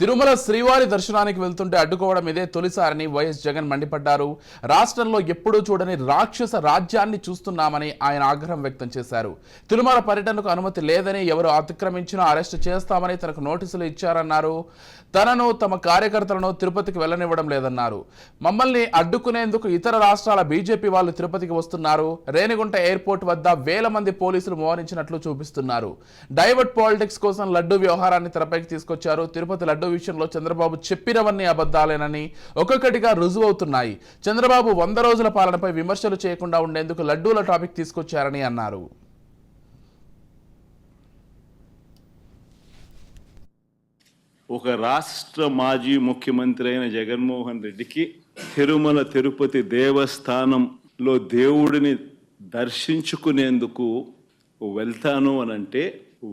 తిరుమల శ్రీవారి దర్శనానికి వెళ్తుంటే అడ్డుకోవడం ఇదే తొలిసారని వైఎస్ జగన్ మండిపడ్డారు. రాష్ట్రంలో ఎప్పుడూ చూడని రాక్షస రాజ్యాన్ని చూస్తున్నామని ఆయన ఆగ్రహం వ్యక్తం చేశారు. తిరుమల పర్యటనకు అనుమతి లేదని ఎవరు అతిక్రమించినా అరెస్ట్ చేస్తామని తనకు నోటీసులు ఇచ్చారన్నారు. తనను తమ కార్యకర్తలను తిరుపతికి వెళ్ళనివ్వడం లేదన్నారు. మమ్మల్ని అడ్డుకునేందుకు ఇతర రాష్ట్రాల బీజేపీ వాళ్ళు తిరుపతికి వస్తున్నారు. రేణిగుంట ఎయిర్పోర్ట్ వద్ద వేల మంది పోలీసులు మోహరించినట్లు చూపిస్తున్నారు. డైవర్ట్ పాలిటిక్స్ కోసం లడ్డు వ్యవహారాన్ని తెరపైకి తీసుకొచ్చారు. తిరుపతి లడ్డు విషయంలో చంద్రబాబు చెప్పినవన్నీ అబద్ధాలేనని ఒక్కొక్కటిగా రుజువవుతున్నాయి చంద్రబాబు వంద రోజుల పాలనపై విమర్శలు చేయకుండా ఉండేందుకు లడ్డూల టాపిక్ తీసుకొచ్చారని అన్నారు. ఒక రాష్ట్ర మాజీ ముఖ్యమంత్రి అయిన జగన్మోహన్ రెడ్డికి తిరుమల తిరుపతి దేవస్థానంలో దేవుడిని దర్శించుకునేందుకు వెళ్తాను అని అంటే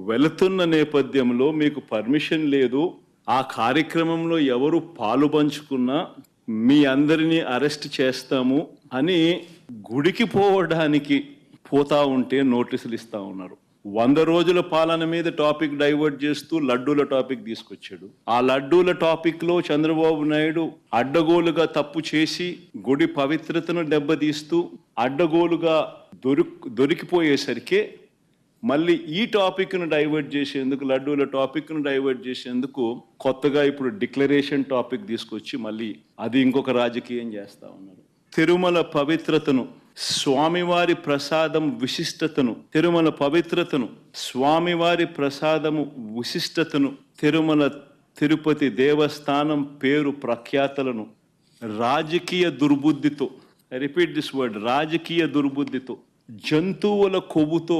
వెళుతున్న నేపథ్యంలో మీకు పర్మిషన్ లేదు. ఆ కార్యక్రమంలో ఎవరు పాలు పంచుకున్నా మీ అందరినీ అరెస్ట్ చేస్తాము అని గుడికి పోవడానికి పోతా ఉంటే నోటీసులు ఇస్తా ఉన్నారు. వంద రోజుల పాలన మీద టాపిక్ డైవర్ట్ చేస్తూ లడ్డూల టాపిక్ తీసుకొచ్చాడు. ఆ లడ్డూల టాపిక్లో చంద్రబాబు నాయుడు అడ్డగోలుగా తప్పు చేసి గుడి పవిత్రతను దెబ్బతీస్తూ అడ్డగోలుగా దొరి దొరికిపోయేసరికి మళ్ళీ ఈ టాపిక్ను డైవర్ట్ చేసేందుకు లడ్డూల టాపిక్ను డైవర్ట్ చేసేందుకు కొత్తగా ఇప్పుడు డిక్లరేషన్ టాపిక్ తీసుకొచ్చి మళ్ళీ అది ఇంకొక రాజకీయం చేస్తూ ఉన్నారు. తిరుమల పవిత్రతను స్వామివారి ప్రసాదం విశిష్టతను తిరుమల పవిత్రతను స్వామివారి ప్రసాదము విశిష్టతను తిరుమల తిరుపతి దేవస్థానం పేరు ప్రఖ్యాతలను రాజకీయ దుర్బుద్ధితో రిపీట్ దిస్ వర్డ్ రాజకీయ దుర్బుద్ధితో జంతువుల కొవ్వుతో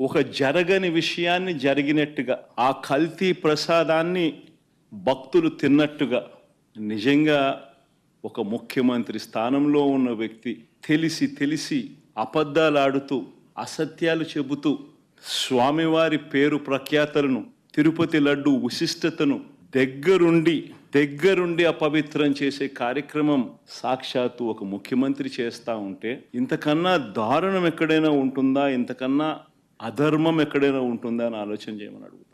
ఒక జరగని విషయాన్ని జరిగినట్టుగా ఆ కల్తీ ప్రసాదాన్ని భక్తులు తిన్నట్టుగా నిజంగా ఒక ముఖ్యమంత్రి స్థానంలో ఉన్న వ్యక్తి తెలిసి తెలిసి అబద్ధాలాడుతూ అసత్యాలు చెబుతూ స్వామివారి పేరు ప్రఖ్యాతలను తిరుపతి లడ్డు విశిష్టతను దగ్గరుండి దగ్గరుండి అపవిత్రం చేసే కార్యక్రమం సాక్షాత్తు ఒక ముఖ్యమంత్రి చేస్తూ ఉంటే ఇంతకన్నా దారుణం ఎక్కడైనా ఉంటుందా? ఇంతకన్నా అధర్మం ఎక్కడైనా ఉంటుందా అని ఆలోచన చేయమని అడుగుతా